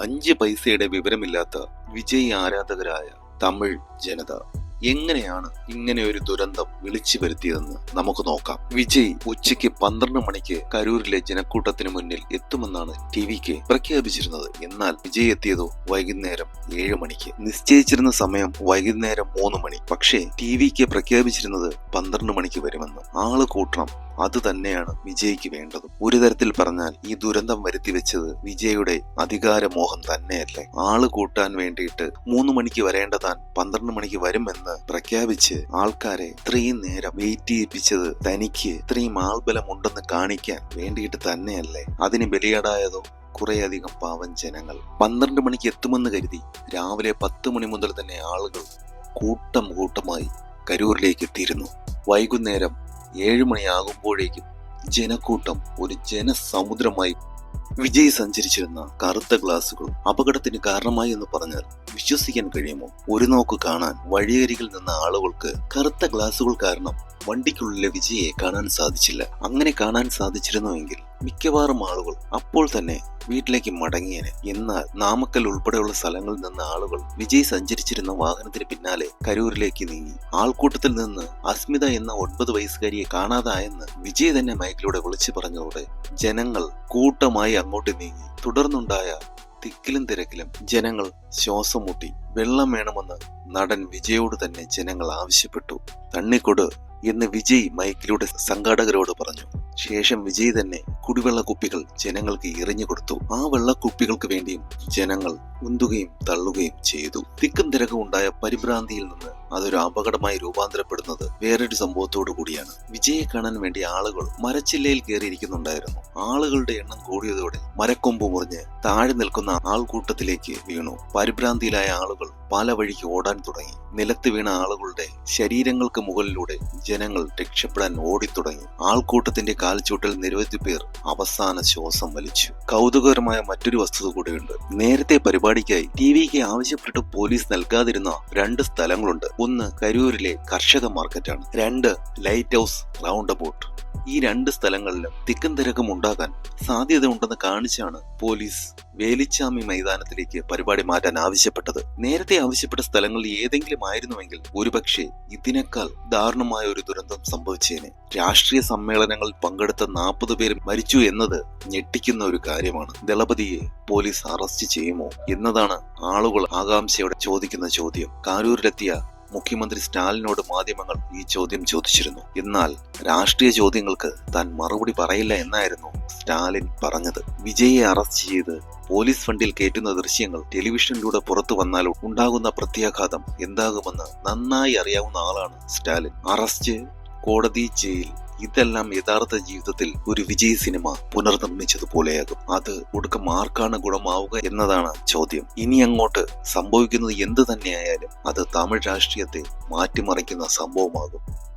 അഞ്ച് പൈസയുടെ വിവരമില്ലാത്ത വിജയ് ആരാധകരായ തമിഴ് ജനത എങ്ങനെയാണ് ഇങ്ങനെ ഒരു ദുരന്തം വിളിച്ചു വരുത്തിയതെന്ന് നമുക്ക് നോക്കാം. വിജയ് ഉച്ചയ്ക്ക് പന്ത്രണ്ട് മണിക്ക് കരൂരിലെ ജനക്കൂട്ടത്തിന് മുന്നിൽ എത്തുമെന്നാണ് ടി വിക്ക് പ്രഖ്യാപിച്ചിരുന്നത്. എന്നാൽ വിജയ് എത്തിയതോ വൈകുന്നേരം ഏഴ് മണിക്ക്. നിശ്ചയിച്ചിരുന്ന സമയം വൈകുന്നേരം മൂന്ന് മണി. പക്ഷേ ടി വിക്ക് പ്രഖ്യാപിച്ചിരുന്നത് പന്ത്രണ്ട് മണിക്ക് വരുമെന്ന് ആൾ കൂട്ടണം അത് തന്നെയാണ് വിജയ്ക്ക് വേണ്ടതും. ഒരു തരത്തിൽ പറഞ്ഞാൽ ഈ ദുരന്തം വരുത്തി വെച്ചത് വിജയുടെ അധികാരമോഹം തന്നെയല്ലേ. ആൾ കൂട്ടാൻ വേണ്ടിയിട്ട് മൂന്ന് മണിക്ക് വരേണ്ട താൻ പന്ത്രണ്ട് മണിക്ക് വരുമെന്ന് പ്രഖ്യാപിച്ച് ആൾക്കാരെ ഇത്രയും നേരം വെയിറ്റ് ചെയ്യിപ്പിച്ചത് തനിക്ക് ഇത്രയും ആൾബലം ഉണ്ടെന്ന് കാണിക്കാൻ വേണ്ടിയിട്ട് തന്നെയല്ലേ. അതിന് ബലിയാടായതോ കുറേയധികം പാവം ജനങ്ങൾ. പന്ത്രണ്ട് മണിക്ക് എത്തുമെന്ന് കരുതി രാവിലെ പത്ത് മണി മുതൽ തന്നെ ആളുകൾ കൂട്ടം കൂട്ടമായി കരൂരിലേക്ക് എത്തിയിരുന്നു. വൈകുന്നേരം ഏഴു മണിയാകുമ്പോഴേക്കും ജനക്കൂട്ടം ഒരു ജനസമുദ്രമായി വിജയ് സഞ്ചരിച്ചിരുന്ന കറുത്ത ഗ്ലാസുകൾ അപകടത്തിന് കാരണമായി എന്ന് പറഞ്ഞാൽ വിശ്വസിക്കാൻ കഴിയുമോ? ഒരു നോക്ക് കാണാൻ വഴിയരികിൽ നിന്ന ആളുകൾക്ക് കറുത്ത ഗ്ലാസുകൾ കാരണം വണ്ടിക്കുള്ളിലെ വിജയെ കാണാൻ സാധിച്ചില്ല. അങ്ങനെ കാണാൻ സാധിച്ചിരുന്നുവെങ്കിൽ മിക്കവാറും ആളുകൾ അപ്പോൾ തന്നെ വീട്ടിലേക്ക് മടങ്ങിയേനെ എന്നാൽ നാമക്കൽ ഉൾപ്പെടെയുള്ള സ്ഥലങ്ങളിൽ നിന്ന് ആളുകൾ വിജയ് സഞ്ചരിച്ചിരുന്ന വാഹനത്തിന് പിന്നാലെ കരൂരിലേക്ക് നീങ്ങി. ആൾക്കൂട്ടത്തിൽ നിന്ന് അസ്മിത എന്ന ഒൻപത് വയസ്സുകാരിയെ കാണാതായെന്ന് വിജയ് തന്നെ മയക്കിലൂടെ വിളിച്ചു പറഞ്ഞതോടെ ജനങ്ങൾ കൂട്ടമായി അങ്ങോട്ട് നീങ്ങി. തുടർന്നുണ്ടായ തിക്കിലും തിരക്കിലും ജനങ്ങൾ ശ്വാസം മുട്ടി. വെള്ളം വേണമെന്ന് നടൻ വിജയോട് തന്നെ ജനങ്ങൾ ആവശ്യപ്പെട്ടു. തണ്ണിക്കൊട് എന്ന് വിജയ് മൈക്കിലൂടെ സംഘാടകരോട് പറഞ്ഞു. ശേഷം വിജയ് തന്നെ കുടിവെള്ള കുപ്പികൾ ജനങ്ങൾക്ക് എറിഞ്ഞു കൊടുത്തു ആ വെള്ളക്കുപ്പികൾക്ക് വേണ്ടിയും ജനങ്ങൾ ഉന്തുകയും തള്ളുകയും ചെയ്തു. തിക്കും തിരക്കും ഉണ്ടായ പരിഭ്രാന്തിയിൽ നിന്ന് അതൊരു അപകടമായി രൂപാന്തരപ്പെടുന്നത് വേറൊരു സംഭവത്തോടു കൂടിയാണ്. വിജയെ കാണാൻ വേണ്ടി ആളുകൾ മരച്ചില്ലയിൽ കയറിയിരിക്കുന്നുണ്ടായിരുന്നു. ആളുകളുടെ എണ്ണം കൂടിയതോടെ മരക്കൊമ്പ് മുറിഞ്ഞ് താഴെ നിൽക്കുന്ന ആൾക്കൂട്ടത്തിലേക്ക് വീണു. പരിഭ്രാന്തിയിലായ ആളുകൾ പല വഴിക്ക് ഓടാൻ തുടങ്ങി. നിലത്ത് വീണ ആളുകളുടെ ശരീരങ്ങൾക്ക് മുകളിലൂടെ ജനങ്ങൾ രക്ഷപ്പെടാൻ ഓടിത്തുടങ്ങി. ആൾക്കൂട്ടത്തിന്റെ കാൽച്ചൂട്ടിൽ നിരവധി പേർ അവസാന ശ്വാസം വലിച്ചു. കൗതുകകരമായ മറ്റൊരു വസ്തുത കൂടിയുണ്ട്. നേരത്തെ പരിപാടിക്കായി ടി വിക്ക് ആവശ്യപ്പെട്ട് പോലീസ് നൽകാതിരുന്ന രണ്ട് സ്ഥലങ്ങളുണ്ട്. ഒന്ന് കരൂരിലെ കർഷക മാർക്കറ്റാണ്. രണ്ട് ലൈറ്റ് ഹൗസ് റൗണ്ട് അബൌട്ട് ഈ രണ്ട് സ്ഥലങ്ങളിലും തിക്കും തിരക്കും ഉണ്ടാകാൻ സാധ്യതയുണ്ടെന്ന് കാണിച്ചാണ് പോലീസ് വേലിച്ചാമി മൈതാനത്തിലേക്ക് പരിപാടി മാറ്റാൻ ആവശ്യപ്പെട്ടത്. നേരത്തെ ആവശ്യപ്പെട്ട സ്ഥലങ്ങളിൽ ഏതെങ്കിലും ആയിരുന്നുവെങ്കിൽ ഒരുപക്ഷെ ഇതിനേക്കാൾ ദാരുണമായ ഒരു ദുരന്തം സംഭവിച്ചേനെ. രാഷ്ട്രീയ സമ്മേളനങ്ങളിൽ പങ്കെടുത്ത നാൽപ്പത് പേർ മരിച്ചു എന്നത് ഞെട്ടിക്കുന്ന ഒരു കാര്യമാണ്. ദളപതിയെ പോലീസ് അറസ്റ്റ് ചെയ്യുമോ എന്നതാണ് ആളുകൾ ആകാംക്ഷയോടെ ചോദിക്കുന്ന ചോദ്യം. കാരൂരിലെത്തിയ മുഖ്യമന്ത്രി സ്റ്റാലിനോട് മാധ്യമങ്ങൾ ഈ ചോദ്യം ചോദിച്ചിരുന്നു. എന്നാൽ രാഷ്ട്രീയ ചോദ്യങ്ങൾക്ക് താൻ മറുപടി പറയില്ല എന്നായിരുന്നു സ്റ്റാലിൻ പറഞ്ഞത്. വിജയെ അറസ്റ്റ് ചെയ്ത് പോലീസ് ഫണ്ടിൽ കയറ്റുന്ന ദൃശ്യങ്ങൾ ടെലിവിഷനിലൂടെ പുറത്തു വന്നാൽ ഉണ്ടാകുന്ന പ്രത്യാഘാതം എന്താകുമെന്ന് നന്നായി അറിയാവുന്ന ആളാണ് സ്റ്റാലിൻ. അറസ്റ്റ് കോടതി ജയിൽ ഇതെല്ലാം യഥാർത്ഥ ജീവിതത്തിൽ ഒരു വിജയ സിനിമ പുനർനിർമ്മിച്ചതുപോലെയാകും. അത് ഒടുക്കം ആർക്കാണ് ഗുണമാവുക എന്നതാണ് ചോദ്യം. ഇനി അങ്ങോട്ട് സംഭവിക്കുന്നത് എന്ത് തന്നെയായാലും അത് തമിഴ് രാഷ്ട്രീയത്തെ മാറ്റിമറിക്കുന്ന സംഭവമാകും.